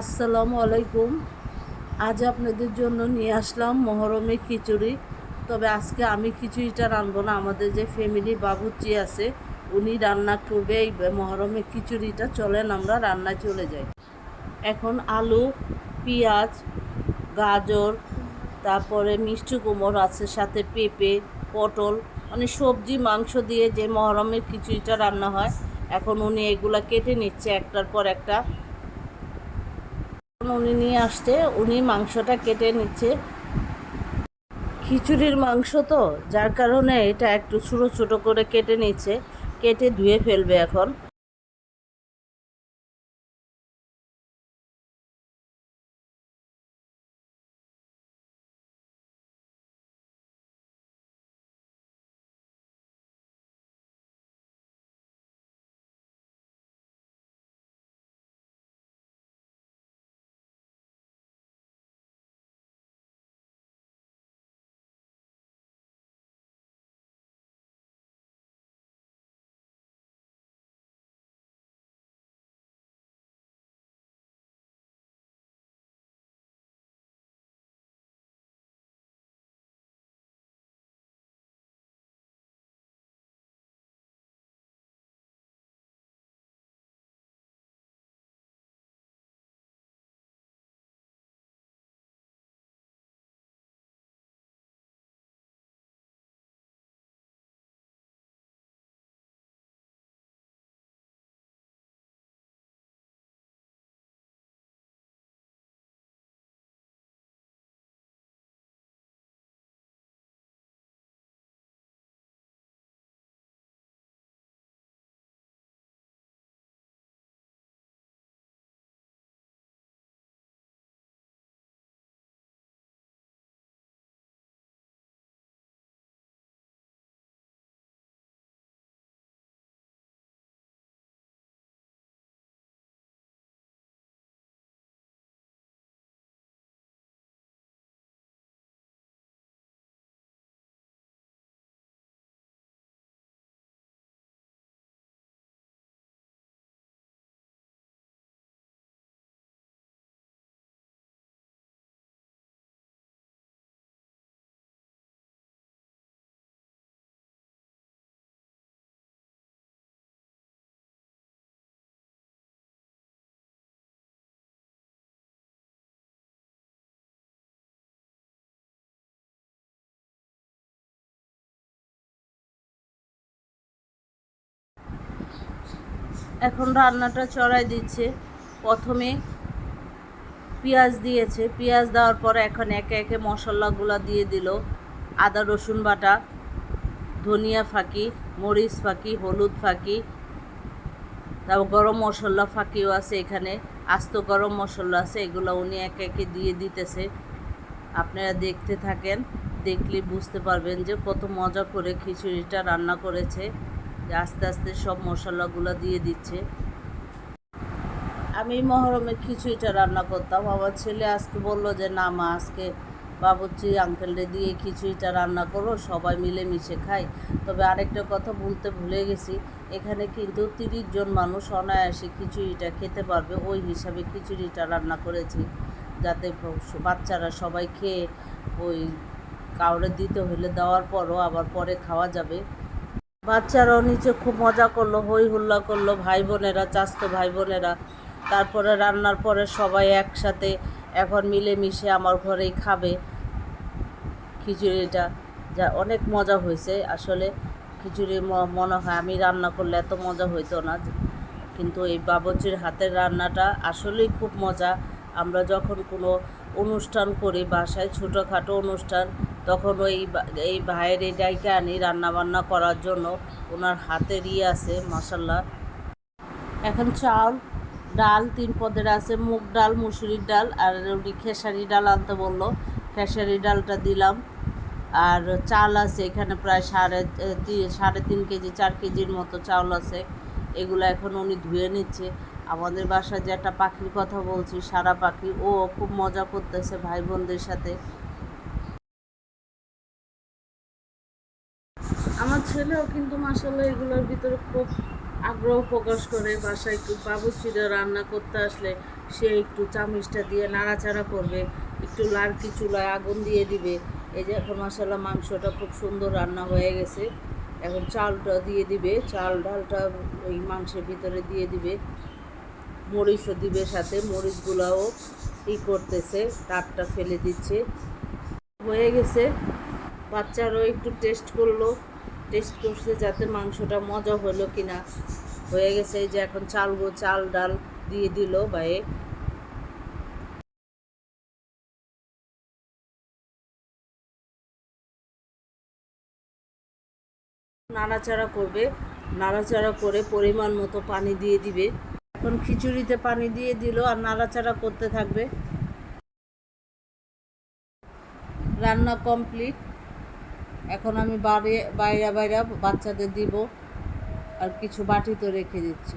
আসসালামু আলাইকুম। আজ আপনাদের জন্য নিয়ে আসলাম মহরমের খিচুড়ি। তবে আজকে আমি খিচুড়িটা রানবো না, আমাদের যে ফ্যামিলি বাবুচি আছে, উনি রান্না করবে এই মহরমের খিচুড়িটা। চলেন আমরা রান্নায় চলে যাই। এখন আলু, পেঁয়াজ, গাজর, তারপরে মিষ্টি কুমড় আছে, সাথে পেঁপে, পটল মানে সবজি, মাংস দিয়ে যে মহরমের খিচুড়িটা রান্না হয়। এখন উনি এগুলা কেটে নিচ্ছে একটার পর একটা। উনি নিয়ে আসছে, উনি মাংসটা কেটে নিচ্ছে। খিচুড়ির মাংস তো, যার কারণে এটা একটু ছোটো ছোটো করে কেটে নিচ্ছে, কেটে ধুয়ে ফেলবে এখন। এখন রান্নাটা চড়াই দিচ্ছে। প্রথমে পেঁয়াজ দিয়েছে। পেঁয়াজ দেওয়ার পরে এখন একে একে মশলাগুলো দিয়ে দিল। আদা, রসুন বাটা, ধনিয়া ফাঁকি, মরিচ ফাঁকি, হলুদ ফাঁকি, তারপর গরম মশলা ফাঁকিও আছে এখানে, আস্ত গরম মশলা আছে, এগুলো উনি একে একে দিয়ে দিতেছে। আপনারা দেখতে থাকেন, দেখলে বুঝতে পারবেন যে কত মজা করে খিচুড়িটা রান্না করেছে। যে আস্তে আস্তে সব মশলাগুলো দিয়ে দিচ্ছে। আমি মহরমে খিচুড়িটা রান্না করতাম। আমার ছেলে আজকে বলল যে, না মা, আজকে বাবুচি আঙ্কেলরে দিয়ে খিচুড়িটা রান্না করো, সবাই মিলে মিশে খাই। তবে আরেকটা কথা বলতে ভুলে গেছি, এখানে কিন্তু তিরিশ জন মানুষ অনায়াসে খিচুড়িটা খেতে পারবে। ওই হিসাবে খিচুড়িটা রান্না করেছি যাতে বাচ্চারা সবাই খেয়ে ওই কাউরে দিতে হলে দেওয়ার পরও আবার পরে খাওয়া যাবে। বাচ্চারাও নিচে খুব মজা করল, হই হুল্লা করল ভাই বোনেরা চাস্তো ভাই বোনেরা তারপরে রান্নার পরে সবাই একসাথে এখন মিলেমিশে আমার ঘরেই খাবে খিচুড়িটা যা অনেক মজা হয়েছে। আসলে খিচুড়ি মনে হয় আমি রান্না করলে এত মজা হইতো না। কিন্তু এই বাবুচির হাতের রান্নাটা আসলেই খুব মজা। আমরা যখন কোনো অনুষ্ঠান করি, বাসায় ছোটোখাটো অনুষ্ঠান তখন ওই এই ভাইয়ের এই ডাইকে আনি রান্নাবান্না করার জন্য। ওনার হাতের ইয়ে আছে মশাল্লা এখন চাল ডাল, তিন পদের আছে, মুগ ডাল, মুসুরির ডাল, আর উনি খেসারি ডাল আনতে বলল। খেসারি ডালটা দিলাম। আর চাল আছে, এখানে প্রায় সাড়ে সাড়ে তিন কেজি, চার কেজির মতো চাল আছে। এগুলো এখন উনি ধুয়ে নিচ্ছে। আমাদের বাসায় যে একটা পাখির কথা বলছি, সারা পাখি, ও খুব মজা করতেছে ভাই বোনদের সাথে। আমার ছেলেও কিন্তু মাসাল্লাহ এগুলোর ভিতরে খুব আগ্রহ প্রকাশ করে, বাসায় একটু বাবুচিরা রান্না করতে আসলে সে একটু চামিচটা দিয়ে নাড়াচাড়া করবে, একটু লাড়কি চুলায় আগুন দিয়ে দিবে। এই যে এখন মশলা মাংসটা খুব সুন্দর রান্না হয়ে গেছে। এখন চালটা দিয়ে দিবে, চাল ডালটা ওই মাংসের ভিতরে দিয়ে দিবে। মরিচও দিবে সাথে, মরিচগুলাও ই করতেছে টাটটা ফেলে দিচ্ছে। হয়ে গেছে, বাচ্চারাও একটু টেস্ট করল। টেস্ট করছে যাতে মাংসটা মজা হলো কিনা। হয়ে গেছে যে এখন চাল গো চাল, ডাল দিয়ে দিল ভাইয়ে নাড়াচাড়া করবে, নাড়াচাড়া করে পরিমাণ মতো পানি দিয়ে দিবে। এখন খিচুড়িতে পানি দিয়ে দিল আর নাড়াচাড়া করতে থাকবে। রান্না কমপ্লিট। এখন আমি বাইরে বাইরে বাচ্চাদের দিব আর কিছু বাটি তো রেখে দিচ্ছি।